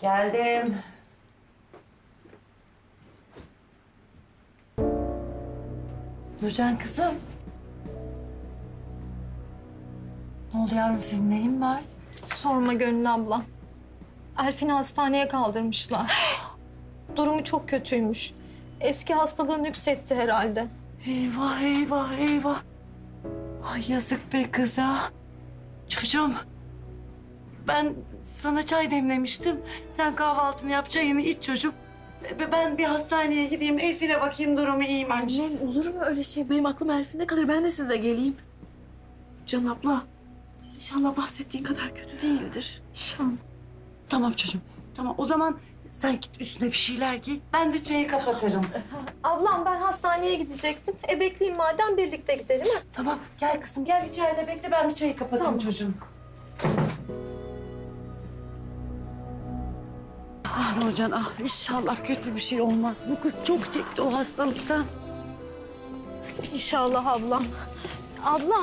Geldim. Nurcan kızım. Ne oldu yavrum senin neyin var? Sorma Gönül abla. Elfin'i hastaneye kaldırmışlar. Durumu çok kötüymüş. Eski hastalığı nüksetti herhalde. Eyvah eyvah eyvah. Ay yazık be kıza. Çocuğum. Ben sana çay demlemiştim. Sen kahvaltını yap, çayını iç çocuğum. Be- Ben bir hastaneye gideyim, Elif'ine bakayım durumu iyi mi? Annem olur mu öyle şey? Benim aklım Elif'inde kalır. Ben de sizle geleyim. Can abla. İnşallah bahsettiğin kadar kötü değildir. Şan. Tamam çocuğum. Tamam o zaman sen git üstüne bir şeyler giy. Ben de çayı kapatırım. Ablam ben hastaneye gidecektim. E bekleyeyim madem birlikte gidelim. Tamam gel kızım gel içeride bekle ben bir çayı kapatayım Tamam. çocuğum. Ah Nurcan ah inşallah kötü bir şey olmaz. Bu kız çok çekti o hastalıktan. İnşallah ablam. Abla,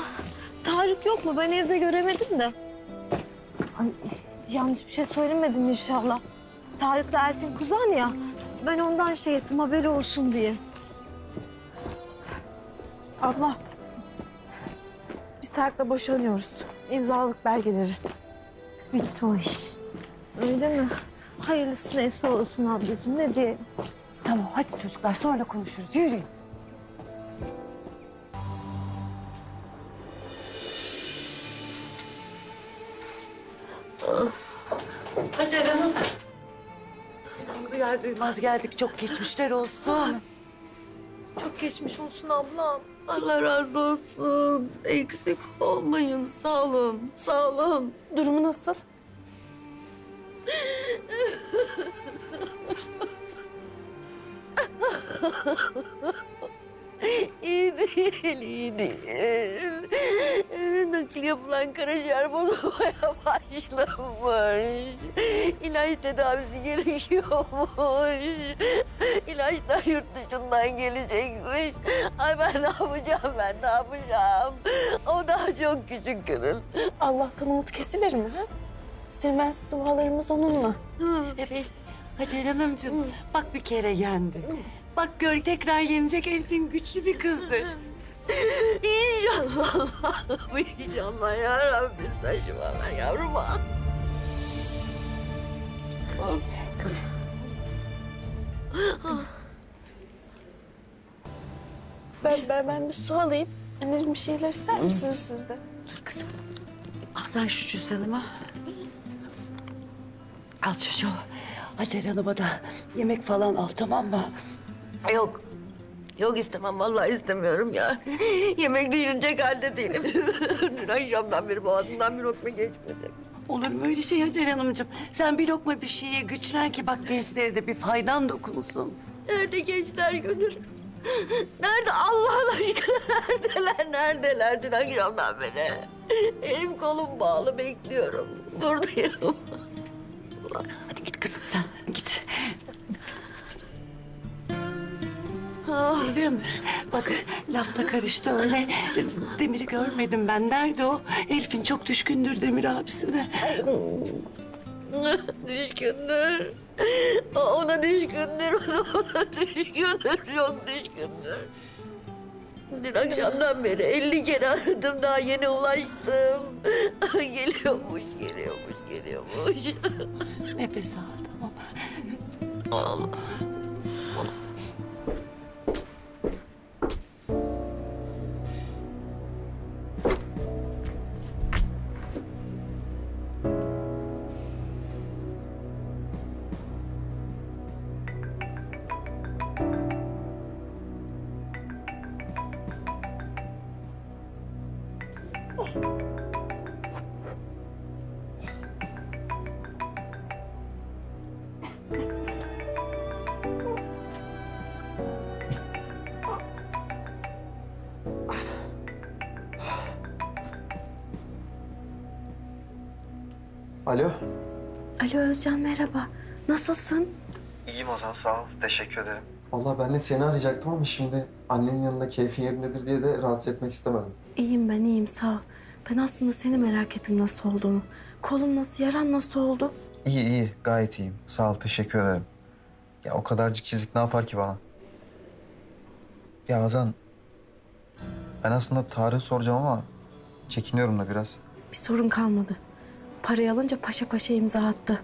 Tarık yok mu? Ben evde göremedim de. Ay, yanlış bir şey söylemedim inşallah. Tarık'la Elfin kuzen ya. Ben ondan şey ettim haberi olsun diye. Abla. Biz Tarık'la boşanıyoruz. İmzaladık belgeleri. Bitti o iş. Öyle mi? Hayırlısı neyse olsun ablacığım ne diyelim. Tamam hadi çocuklar sonra konuşuruz yürüyün. Hacer Hanım. Duyar duymaz geldik çok geçmişler olsun. Çok geçmiş olsun ablam. Allah razı olsun. Eksik olmayın. Sağ olun. Sağ olun. Durumu nasıl? İyi değil, iyi değil. Nakliye falan karaciğer bozulmaya başlamış. İlaç tedavisi gerekiyormuş. İlaçlar yurt dışından gelecekmiş. Ay ben ne yapacağım ben ne yapacağım? O daha çok küçük Gönül. Allah'tan umut kesilir mi? Ha? Silmez dualarımız onunla. Evet Hacer Hanımcığım bak bir kere yendi. Bak gör tekrar yenecek Elif'in güçlü bir kızdır. İnşallah Allah'ım inşallah ya Rabbim sen şifa ver yavruma. Ben, ben, ben bir su alayım. Anneciğim bir şeyler ister misiniz siz de? Dur kızım. Al sen şu cüzdanımı. Al çocuğum. Hacer Hanım'a da yemek falan al tamam mı? Yok. Yok istemem vallahi istemiyorum ya. Yemek düşünecek halde değilim. Dün akşamdan beri boğazımdan bir lokma geçmedi. Olur mu öyle şey Hacer Hanımcığım? Sen bir lokma bir şeye güçlen ki bak gençlere de bir faydan dokunsun. Nerede gençler gönül? Nerede Allah'ın aşkına neredeler, neredeler dün akşamdan beri? Elim kolum bağlı bekliyorum. Buradayım. Hadi git kızım sen git. Ah, Ceylim bak lafta karıştı öyle. Demir'i görmedim ben. Nerede o? Elif'in çok düşkündür Demir abisine. düşkündür. O ona düşkündür, o ona düşkündür, çok düşkündür. Dün akşamdan beri 50 kere aradım, daha yeni ulaştım. geliyormuş, geliyormuş, geliyormuş. Nefes al tamam. Allah. Alo. Alo Özcan merhaba. Nasılsın? İyiyim Ozan sağ ol. Teşekkür ederim. Vallahi ben de seni arayacaktım ama şimdi annenin yanında keyfin yerindedir diye de rahatsız etmek istemedim. İyiyim ben iyiyim sağ ol. Ben aslında seni merak ettim nasıl olduğunu. Kolun nasıl, yaran nasıl oldu? İyi iyi gayet iyiyim. Sağ ol teşekkür ederim. Ya o kadarcık çizik ne yapar ki bana? Ya Hazan ben aslında Tarık'ı soracağım ama çekiniyorum da biraz. Bir sorun kalmadı. Parayı alınca paşa paşa imza attı.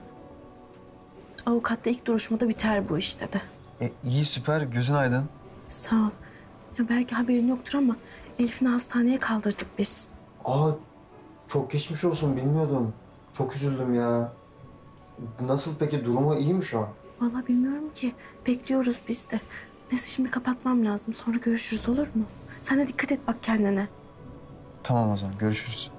Avukat da ilk duruşmada biter bu iş dedi. E, iyi süper gözün aydın. Sağ ol. Ya belki haberin yoktur ama Elif'ini hastaneye kaldırdık biz. Aa çok geçmiş olsun bilmiyordum. Çok üzüldüm ya. Nasıl peki durumu iyi mi şu an? Vallahi bilmiyorum ki. Bekliyoruz biz de. Neyse şimdi kapatmam lazım. Sonra görüşürüz olur mu? Sen de dikkat et bak kendine. Tamam Hazan görüşürüz.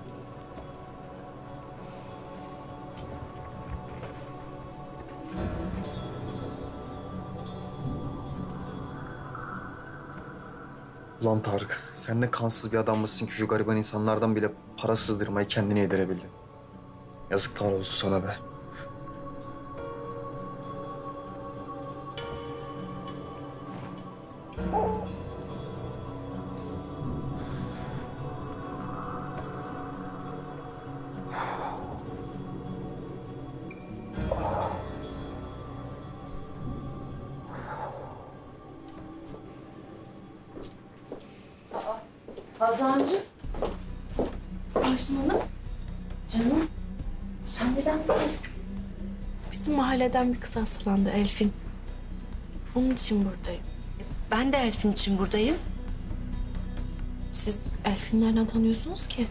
Ulan Tarık, sen ne kansız bir adammışsın ki şu gariban insanlardan bile para sızdırmayı kendine yedirebildin. Yazıklar olsun sana be. Hazancığım. Aysun Hanım, Canım. Sen neden buradasın? bizim mahalleden bir kız hastalandı Elfin. Onun için buradayım. Ben de Elfin için buradayım. Siz Elfin'i nereden tanıyorsunuz ki?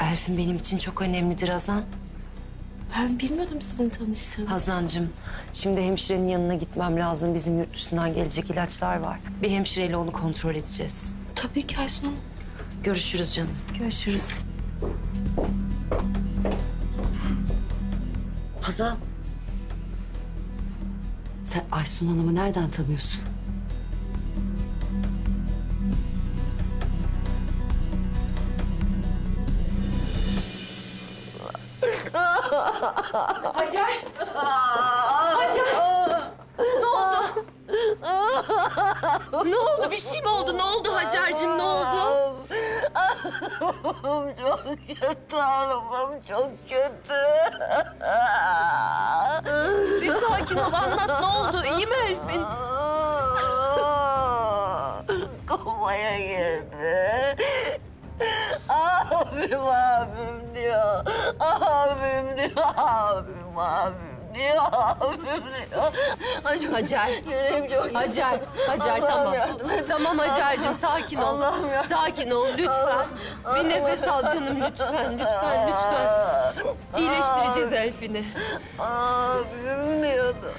Elfin benim için çok önemlidir Hazan. Ben bilmiyordum sizin tanıştığınızı. Hazancığım, şimdi hemşirenin yanına gitmem lazım. Bizim yurt dışından gelecek ilaçlar var. Bir hemşireyle onu kontrol edeceğiz. Tabii ki Aysun Hanım. Görüşürüz canım. Görüşürüz. Hazal. Sen Aysun Hanım'ı nereden tanıyorsun? Hacer! Hacer! Ne oldu? ne oldu? Bir şey mi oldu? Ne oldu Hacer'cim? Ne oldu? Çok kötü hanımım çok kötü. Bir sakin ol. Anlat. Ne oldu? İyi mi Elfin? Komaya girdi. Abim abim diyor. Abim diyor. Abim abim diyor. Abim diyor. Çok Hacer. yüreğim çok Hacer, Hacer Allah'ım tamam. yardım et. Tamam Hacer'cim sakin ol. Allah'ım ya. Sakin ol lütfen. Bir nefes al canım lütfen, lütfen, lütfen. İyileştireceğiz Elfin'i. Abim diyordu.